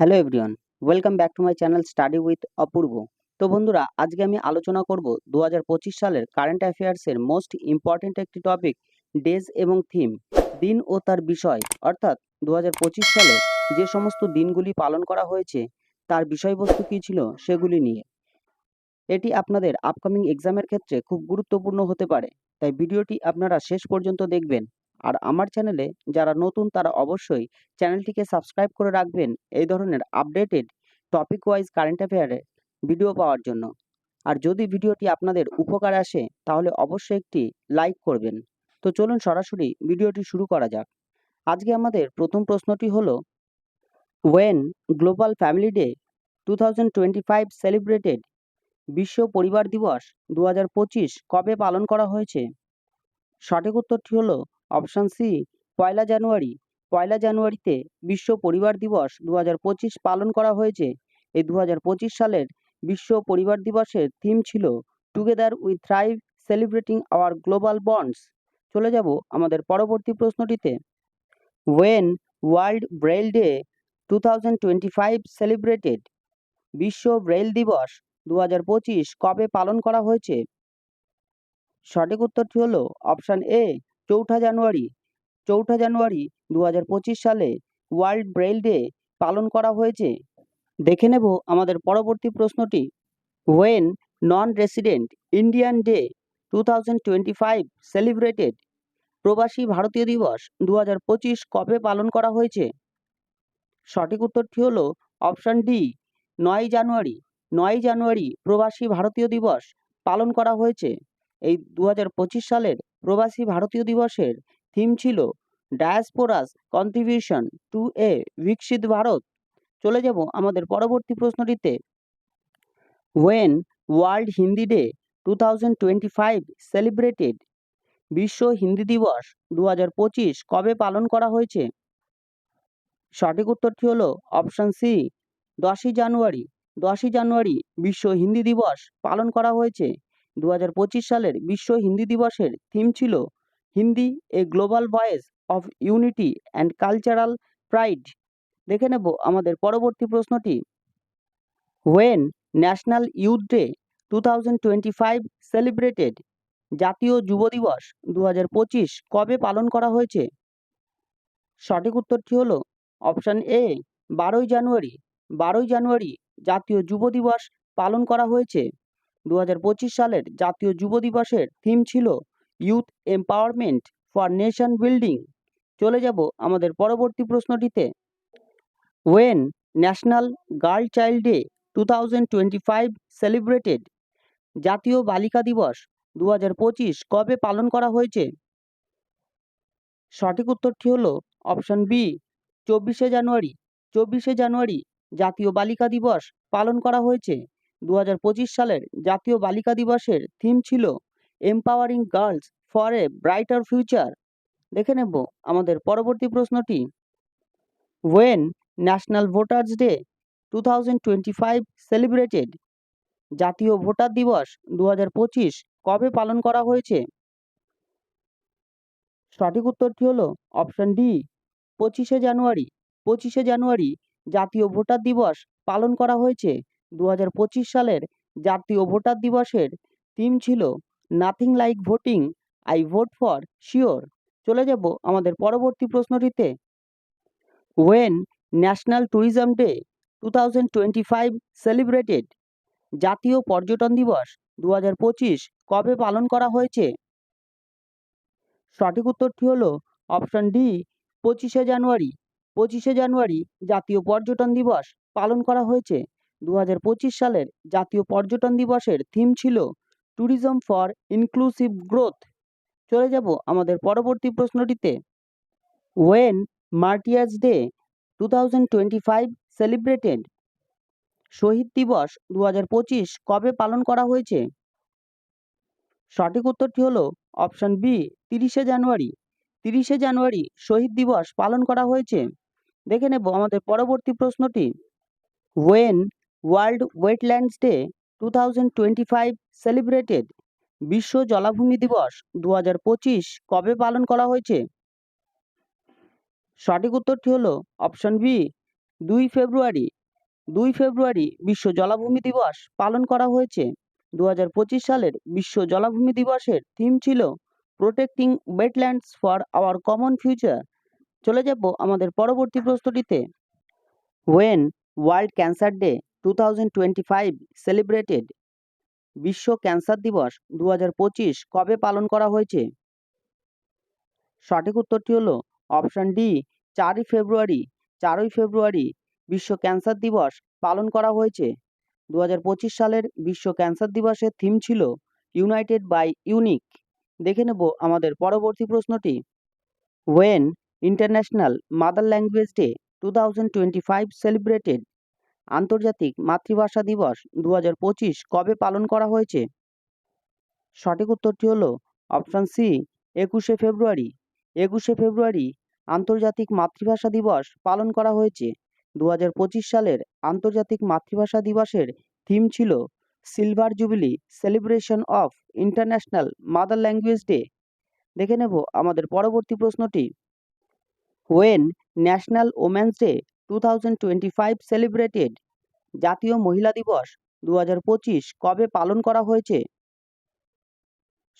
Hello everyone, welcome back to my channel study with Apurba. তো বন্ধুরা, আজকে আমি আলোচনা করব দু হাজার পঁচিশ সালের কারেন্ট অ্যাফেয়ার্সের মোস্ট ইম্পর্ট্যান্ট একটি টপিক, ডেজ এবং থিম, দিন ও তার বিষয়। অর্থাৎ দু হাজার পঁচিশ সালে যে সমস্ত দিনগুলি পালন করা হয়েছে, তার বিষয়বস্তু কী ছিল সেগুলি নিয়ে। এটি আপনাদের আপকামিং এক্সামের ক্ষেত্রে খুব গুরুত্বপূর্ণ হতে পারে, তাই ভিডিওটি আপনারা শেষ পর্যন্ত দেখবেন। আর আমার চ্যানেলে যারা নতুন তারা অবশ্যই চ্যানেলটিকে সাবস্ক্রাইব করে রাখবেন এই ধরনের আপডেটেড টপিক ওয়াইজ কারেন্ট অ্যাফেয়ারে ভিডিও পাওয়ার জন্য। আর যদি ভিডিওটি আপনাদের উপকার আসে, তাহলে অবশ্যই একটি লাইক করবেন। তো চলুন সরাসরি ভিডিওটি শুরু করা যাক। আজকে আমাদের প্রথম প্রশ্নটি হল when global family day to celebrated বিশ্ব পরিবার দিবস দু হাজার পঁচিশ কবে পালন করা হয়েছে? সঠিক উত্তরটি হলো অপশান সি পয়লা জানুয়ারি। পয়লা জানুয়ারিতে বিশ্ব পরিবার দিবস দু হাজার পঁচিশ পালন করা হয়েছে। এই দু হাজার পঁচিশ সালের বিশ্ব পরিবার দিবসের থিম ছিল together with thrive celebrating our global bonds চলে যাব আমাদের পরবর্তী প্রশ্নটিতে। When world braille day to celebrated বিশ্ব ব্রেল দিবস দু হাজার পঁচিশ কবে পালন করা হয়েছে? সঠিক উত্তরটি হলো অপশান এ চৌঠা জানুয়ারি চৌঠা জানুয়ারি দু হাজার পঁচিশ সালে ওয়ার্ল্ড ব্রেল ডে পালন করা হয়েছে। দেখে নেব আমাদের পরবর্তী প্রশ্নটি। When non resident Indian day to celebrated প্রবাসী ভারতীয় দিবস দু হাজার পঁচিশ কবে পালন করা হয়েছে? সঠিক উত্তরটি হলো অপশান ডি নয় জানুয়ারি। নয় জানুয়ারি প্রবাসী ভারতীয় দিবস পালন করা হয়েছে। এই দু হাজার পঁচিশ সালের প্রবাসী ভারতীয় দিবসের থিম ছিল ডায়াসপোরাস কন্ট্রিবিউশন টু এ বিকশিত ভারত চলে যাব আমাদের পরবর্তী প্রশ্নটিতে। When world Hindi day two thousand twenty five celebrated বিশ্ব হিন্দি দিবস দু হাজার পঁচিশ কবে পালন করা হয়েছে? সঠিক উত্তরটি হলো অপশান সি দশই জানুয়ারি। দশই জানুয়ারি বিশ্ব হিন্দি দিবস পালন করা হয়েছে। দু হাজার পঁচিশ সালের বিশ্ব হিন্দি দিবসের থিম ছিল Hindi a global voice of unity and cultural pride দেখে নেব আমাদের পরবর্তী প্রশ্নটি। When national youth day two thousand twenty five celebrated জাতীয় যুব দিবস দু হাজার পঁচিশ কবে পালন করা হয়েছে? সঠিক উত্তরটি হলো অপশান এ, বারোই জানুয়ারি। বারোই জানুয়ারি জাতীয় যুব দিবস পালন করা হয়েছে। দু হাজার পঁচিশ সালের জাতীয় যুব দিবসের থিম ছিল youth empowerment for nation building চলে যাব আমাদের পরবর্তী প্রশ্নটিতে। When national girl child day two thousand twenty five celebrated জাতীয় বালিকা দিবস দু হাজার পঁচিশ কবে পালন করা হয়েছে? সঠিক উত্তরটি হলো অপশান বি চব্বিশে জানুয়ারি। চব্বিশে জানুয়ারি জাতীয় বালিকা দিবস পালন করা হয়েছে। দু হাজার পঁচিশ সালের জাতীয় বালিকা দিবসের থিম ছিল empowering girls for a brighter future দেখে নেব আমাদের পরবর্তী প্রশ্নটি। When national voters day two celebrated জাতীয় ভোটার দিবস দু হাজার পঁচিশ কবে পালন করা হয়েছে? সঠিক উত্তরটি হলো অপশন ডি, পঁচিশে জানুয়ারি। পঁচিশে জানুয়ারি জাতীয় ভোটার দিবস পালন করা হয়েছে। দু হাজার পঁচিশ সালের জাতীয় ভোটার দিবসের থিম ছিল nothing like voting I vote for sure চলে যাব আমাদের পরবর্তী প্রশ্নটিতে। When national tourism day two thousand twenty five celebrated জাতীয় পর্যটন দিবস দু হাজার পঁচিশ কবে পালন করা হয়েছে? সঠিক উত্তরটি হলো অপশন ডি, পঁচিশে জানুয়ারি। পঁচিশে জানুয়ারি জাতীয় পর্যটন দিবস পালন করা হয়েছে। দু হাজার পঁচিশ সালের জাতীয় পর্যটন দিবসের থিম ছিল ট্যুরিজম ফর ইনক্লুসিভ গ্রোথ চলে যাব আমাদের পরবর্তী প্রশ্নটিতে। When martyrs day two thousand twenty five celebrated শহীদ দিবস দু হাজার পঁচিশ কবে পালন করা হয়েছে? সঠিক উত্তরটি হলো অপশান বি তিরিশে জানুয়ারি। তিরিশে জানুয়ারি শহীদ দিবস পালন করা হয়েছে। দেখে নেব আমাদের পরবর্তী প্রশ্নটি। When world wetlands day two thousand twenty five celebrated. বিশ্ব জলাভূমি দিবস দু হাজার পঁচিশ কবে পালন করা হয়েছে? সঠিক উত্তরটি হলো অপশন বি, দুই ফেব্রুয়ারি। দুই ফেব্রুয়ারি বিশ্ব জলাভূমি দিবস পালন করা হয়েছে। দু হাজার পঁচিশ সালের বিশ্ব জলাভূমি দিবসের থিম ছিল protecting wetlands for our common future চলে যাব আমাদের পরবর্তী প্রশ্নটিতে। When world cancer day two celebrated বিশ্ব ক্যান্সার দিবস দু হাজার পঁচিশ কবে পালন করা হয়েছে? সঠিক উত্তরটি হলো অপশান ডি, চারই ফেব্রুয়ারি। চারই ফেব্রুয়ারি বিশ্ব ক্যান্সার দিবস পালন করা হয়েছে। দু হাজার পঁচিশ সালের বিশ্ব ক্যান্সার দিবসের থিম ছিল ইউনাইটেড বাই ইউনিক দেখে নেব আমাদের পরবর্তী প্রশ্নটি। When international mother language day two celebrated আন্তর্জাতিক মাতৃভাষা দিবস দু হাজার পঁচিশ কবে পালন করা হয়েছে? সঠিক উত্তরটি হলো অপশান সি একুশে ফেব্রুয়ারি। একুশে ফেব্রুয়ারি আন্তর্জাতিক মাতৃভাষা দিবস পালন করা হয়েছে। দু হাজার পঁচিশ সালের আন্তর্জাতিক মাতৃভাষা দিবসের থিম ছিল silver jubilee celebration of international mother language day দেখে নেব আমাদের পরবর্তী প্রশ্নটি। When national women's day two thousand twenty five celebrated জাতীয় মহিলা দিবস দু হাজার পঁচিশ কবে পালন করা হয়েছে?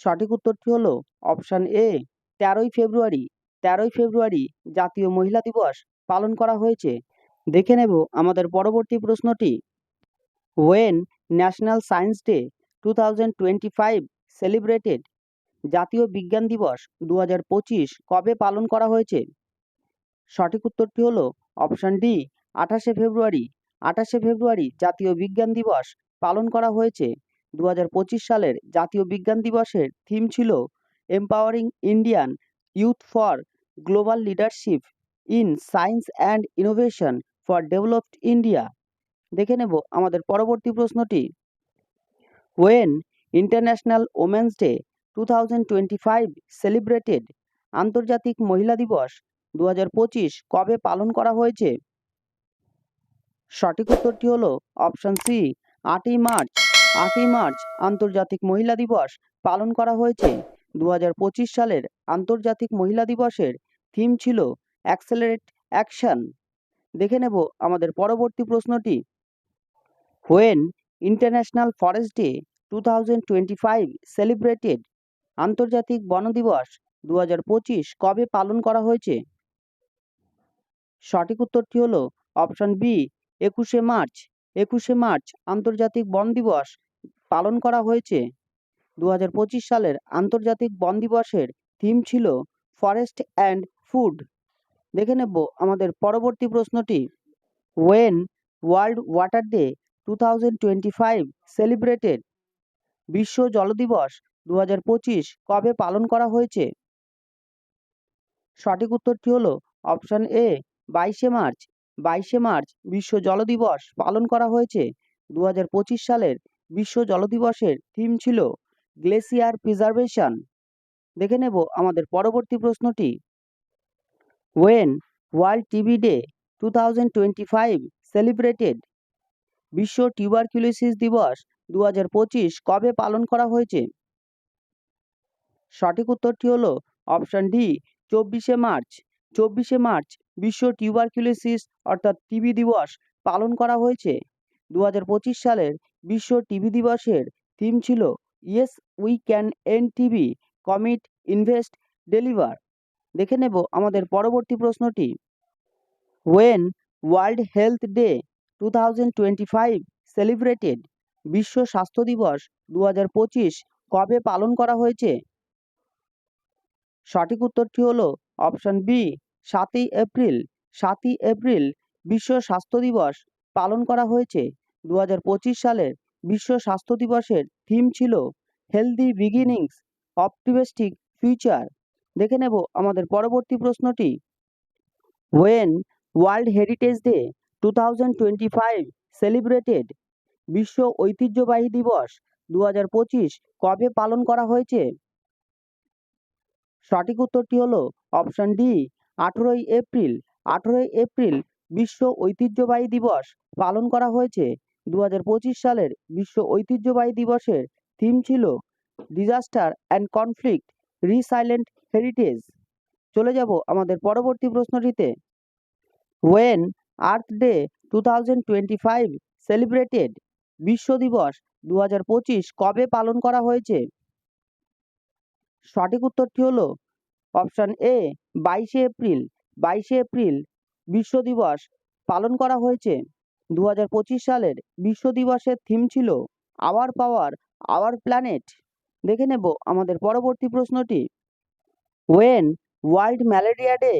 সঠিক উত্তরটি হলো অপশান এ, তেরোই ফেব্রুয়ারি। তেরোই ফেব্রুয়ারি জাতীয় মহিলা দিবস পালন করা হয়েছে। দেখে নেব আমাদের পরবর্তী প্রশ্নটি। When national science day two thousand twenty five celebrated জাতীয় বিজ্ঞান দিবস দু হাজার পঁচিশ কবে পালন করা হয়েছে? সঠিক উত্তরটি হলো অপশান ডি, আঠাশে ফেব্রুয়ারি। আঠাশে ফেব্রুয়ারি জাতীয় বিজ্ঞান দিবস পালন করা হয়েছে। দু হাজার পঁচিশ সালের জাতীয় বিজ্ঞান দিবসের থিম ছিল empowering Indian youth for global leadership in science and innovation for developed India দেখে নেব আমাদের পরবর্তী প্রশ্নটি। When international women's day two thousand twenty five celebrated আন্তর্জাতিক মহিলা দিবস দু হাজার পঁচিশ কবে পালন করা হয়েছে? সঠিক উত্তরটি হলো অপশান সি, আটই মার্চ। আটই মার্চ, আন্তর্জাতিক মহিলা দিবস পালন করা হয়েছে। দু হাজার পঁচিশ সালের আন্তর্জাতিক মহিলা দিবসের থিম ছিল অ্যাক্সেলারেট অ্যাকশন দেখে নেব আমাদের পরবর্তী প্রশ্নটি। When international forest day two thousand twenty five celebrated আন্তর্জাতিক বন দিবস দু হাজার পঁচিশ কবে পালন করা হয়েছে? সঠিক উত্তরটি হলো অপশন বি একুশে মার্চ একুশে মার্চ আন্তর্জাতিক বন দিবস পালন করা হয়েছে। দু হাজার পঁচিশ সালের আন্তর্জাতিক বন দিবসের থিম ছিল ফরেস্ট অ্যান্ড ফুড দেখে নেব আমাদের পরবর্তী প্রশ্নটি। When world water day two thousand twenty five celebrated বিশ্ব জল দিবস দু হাজার পঁচিশ কবে পালন করা হয়েছে? সঠিক উত্তরটি হলো অপশান এ বাইশে মার্চ। বাইশে মার্চ বিশ্ব জল দিবস পালন করা হয়েছে। দু হাজার পঁচিশ সালের বিশ্ব জল দিবসের থিম ছিল গ্লেসিয়ার প্রিজার্ভেশন। দেখে নেব আমাদের পরবর্তী প্রশ্নটি। When world TB day two thousand twenty five celebrated বিশ্ব টিউবারকিউলোসিস দিবস দু হাজার পঁচিশ কবে পালন করা হয়েছে? সঠিক উত্তরটি হলো অপশান ডি, চব্বিশে মার্চ। চব্বিশে মার্চ বিশ্ব টিউবারকিউলোসিস অর্থাৎ টিবি দিবস পালন করা হয়েছে। দু হাজার পঁচিশ সালের বিশ্ব টিবি দিবসের থিম ছিল yes we can end TB commit invest deliver দেখে নেব আমাদের পরবর্তী প্রশ্নটি। When world health day two celebrated বিশ্ব স্বাস্থ্য দিবস দু হাজার পঁচিশ কবে পালন করা হয়েছে? সঠিক উত্তরটি হলো অপশন বি সাতই এপ্রিল সাতই এপ্রিল বিশ্ব স্বাস্থ্য দিবস পালন করা হয়েছে। দু হাজার পঁচিশ সালের বিশ্ব স্বাস্থ্য দিবসের থিম ছিল হেলদি বিগিনিংস অপটিমিস্টিক ফিউচার দেখে নেব আমাদের পরবর্তী প্রশ্নটি। When world heritage day two thousand twenty five celebrated বিশ্ব ঐতিহ্যবাহী দিবস দু হাজার পঁচিশ কবে পালন করা হয়েছে? সঠিক উত্তরটি হলো অপশন ডি আঠেরোই এপ্রিল আঠেরোই এপ্রিল বিশ্ব ঐতিহ্যবাহী দিবস পালন করা হয়েছে। দু পঁচিশ সালের বিশ্ব ঐতিহ্যবাহী দিবসের থিম ছিল disaster and conflict resilient heritage চলে যাব আমাদের পরবর্তী প্রশ্নটিতে। When earth day two celebrated বিশ্ব দিবস দু হাজার পঁচিশ কবে পালন করা হয়েছে? সঠিক উত্তরটি হলো অপশান এ বাইশে এপ্রিল। বাইশে এপ্রিল বিশ্ব দিবস পালন করা হয়েছে। দু হাজার পঁচিশ সালের বিশ্ব দিবসের থিম ছিল আওয়ার পাওয়ার আওয়ার প্ল্যানেট দেখে নেব আমাদের পরবর্তী প্রশ্নটি। When world malaria day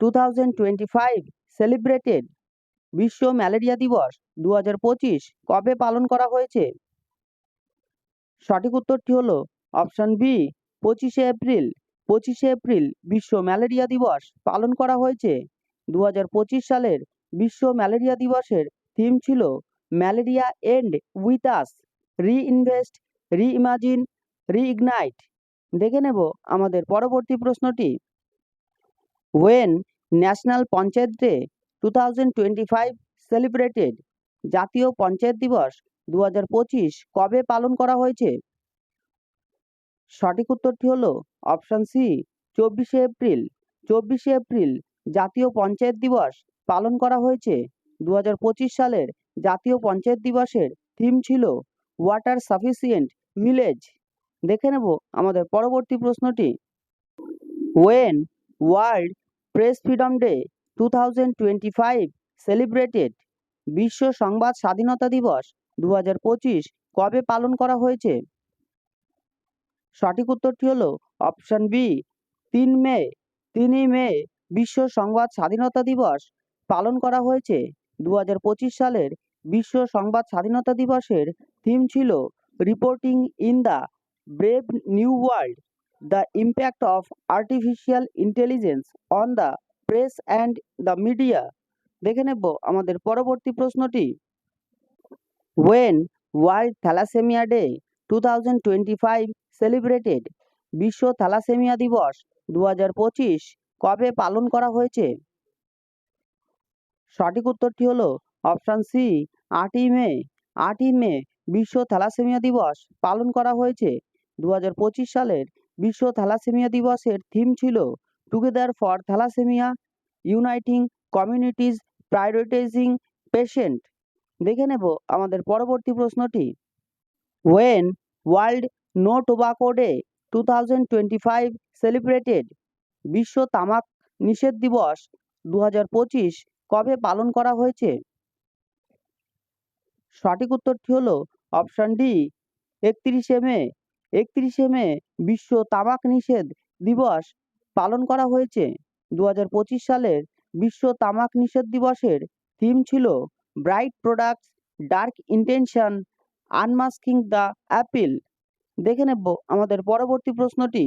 two thousand twenty five celebrated বিশ্ব ম্যালেরিয়া দিবস দু হাজার পঁচিশ কবে পালন করা হয়েছে? সঠিক উত্তরটি হলো অপশান বি পঁচিশে এপ্রিল। পঁচিশে এপ্রিল বিশ্ব ম্যালেরিয়া দিবস পালন করা হয়েছে। দু হাজার পঁচিশ সালের বিশ্ব ম্যালেরিয়া দিবসের থিম ছিল malaria end with us, reinvest, reimagine, reignite. দেখে নেব আমাদের পরবর্তী প্রশ্নটি। When national panchayat day two thousand twenty five celebrated জাতীয় পঞ্চায়েত দিবস দু হাজার পঁচিশ কবে পালন করা হয়েছে? সঠিক উত্তরটি হলো অপশান সি চব্বিশে এপ্রিল। চব্বিশে এপ্রিল, জাতীয় পঞ্চায়েত দিবস পালন করা হয়েছে। দু হাজার পঁচিশ সালের জাতীয় পঞ্চায়েত দিবসের থিম ছিল ওয়াটার সাফিসিয়েন্ট ভিলেজ দেখে নেব আমাদের পরবর্তী প্রশ্নটি। When world press freedom day two thousand twenty five celebrated বিশ্ব সংবাদ স্বাধীনতা দিবস দু হাজার পঁচিশ কবে পালন করা হয়েছে? সঠিক উত্তরটি হলো অপশন বি, তিন মে, তিনই মে বিশ্ব সংবাদ স্বাধীনতা দিবস পালন করা হয়েছে। দু হাজার পঁচিশ সালের বিশ্ব সংবাদ স্বাধীনতা দিবসের থিম ছিল reporting in the brave new world the impact of artificial intelligence on the press and the media দেখে নেব আমাদের পরবর্তী প্রশ্নটি। When world thalassemia day two thousand twenty five celebrated বিশ্ব থ্যালাসেমিয়া দিবস দু হাজার পঁচিশ কবে পালন করা হয়েছে? সঠিক উত্তরটি হলো অপশান সি, আটই মে। আটই মে বিশ্ব থ্যালাসেমিয়া দিবস পালন করা হয়েছে। দু হাজার পঁচিশ সালের বিশ্ব থ্যালাসেমিয়া দিবসের থিম ছিল together for thalassemia uniting communities prioritising patient দেখে নেব আমাদের পরবর্তী প্রশ্নটি। When world no tobacco day two thousand twenty five celebrated বিশ্ব তামাক নিষেধ দিবস দু হাজার পঁচিশ কবে পালন করা হয়েছে? সঠিক উত্তরটি হলো অপশান ডি একত্রিশে মে। একত্রিশে মে বিশ্ব তামাক নিষেধ দিবস পালন করা হয়েছে। দু হাজার পঁচিশ সালের বিশ্ব তামাক নিষেধ দিবসের থিম ছিল bright products dark intention unmasking the appeal দেখে নেব আমাদের পরবর্তী প্রশ্নটি।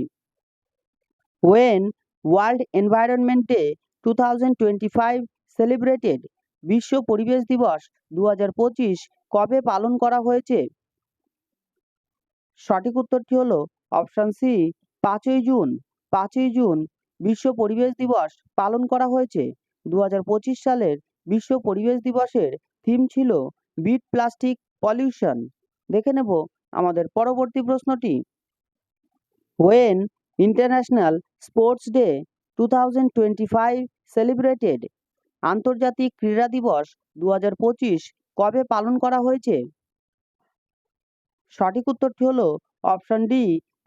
When world environment day two thousand twenty five celebrated বিশ্ব পরিবেশ দিবস দু হাজার পঁচিশ কবে পালন করা হয়েছে? সঠিক উত্তরটি হলো অপশান সি পাঁচই জুন। পাঁচই জুন বিশ্ব পরিবেশ দিবস পালন করা হয়েছে। দু হাজার পঁচিশ সালের বিশ্ব পরিবেশ দিবসের থিম ছিল বিট প্লাস্টিক পলিউশন। দেখে নেব আমাদের পরবর্তী প্রশ্নটি। When international sports day two thousand twenty five celebrated আন্তর্জাতিক ক্রীড়া দিবস দু হাজার পঁচিশ কবে পালন করা হয়েছে? সঠিক উত্তরটি হলো অপশান ডি,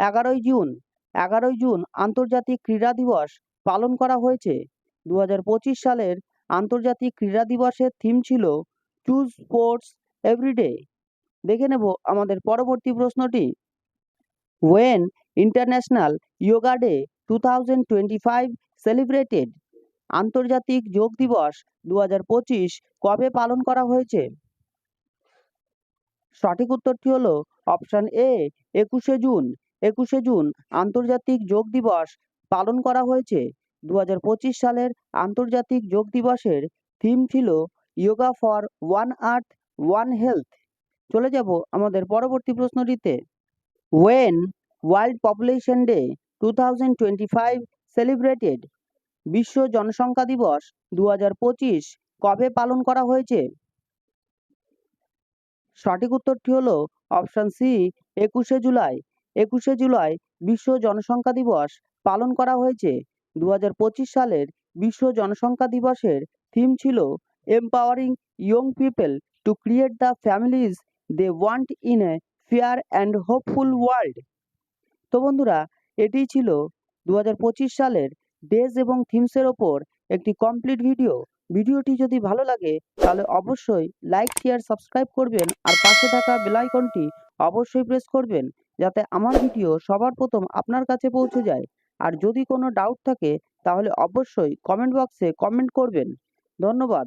এগারোই জুন। এগারোই জুন আন্তর্জাতিক ক্রীড়া দিবস পালন করা হয়েছে। দু হাজার পঁচিশ সালের আন্তর্জাতিক ক্রীড়া দিবসের থিম ছিল চুজ স্পোর্টস এভরিডে দেখে নেব আমাদের পরবর্তী প্রশ্নটি। When international yoga day two thousand twenty five celebrated আন্তর্জাতিক যোগ দিবস দু হাজার পঁচিশ কবে পালন করা হয়েছে? সঠিক উত্তরটি হলো অপশান এ, একুশে জুন। একুশে জুন আন্তর্জাতিক যোগ দিবস পালন করা হয়েছে। দু হাজার পঁচিশ সালের আন্তর্জাতিক যোগ দিবসের থিম ছিল yoga for one earth one health চলে যাব আমাদের পরবর্তী প্রশ্নটিতে। When world population day two thousand twenty five celebrated বিশ্ব জনসংখ্যা দিবস দু পঁচিশ কবে পালন করা হয়েছে? সঠিক উত্তরটি হলো অপশান সি, একুশে জুলাই। একুশে জুলাই বিশ্ব জনসংখ্যা দিবস পালন করা হয়েছে। দু হাজার পঁচিশ সালের বিশ্ব জনসংখ্যা দিবসের থিম ছিল empowering young people to create the families they want in a fair and hopeful world তো বন্ধুরা এটি ছিল দু হাজার পঁচিশ সালের ডেজ এবং থিমসের ওপর একটি কমপ্লিট ভিডিও ভিডিওটি যদি ভালো লাগে, তাহলে অবশ্যই লাইক শেয়ার সাবস্ক্রাইব করবেন আর পাশে থাকা বেলাইকনটি অবশ্যই প্রেস করবেন যাতে আমার ভিডিও সবার প্রথম আপনার কাছে পৌঁছে যায়। আর যদি কোনো ডাউট থাকে, তাহলে অবশ্যই কমেন্ট বক্সে কমেন্ট করবেন। ধন্যবাদ।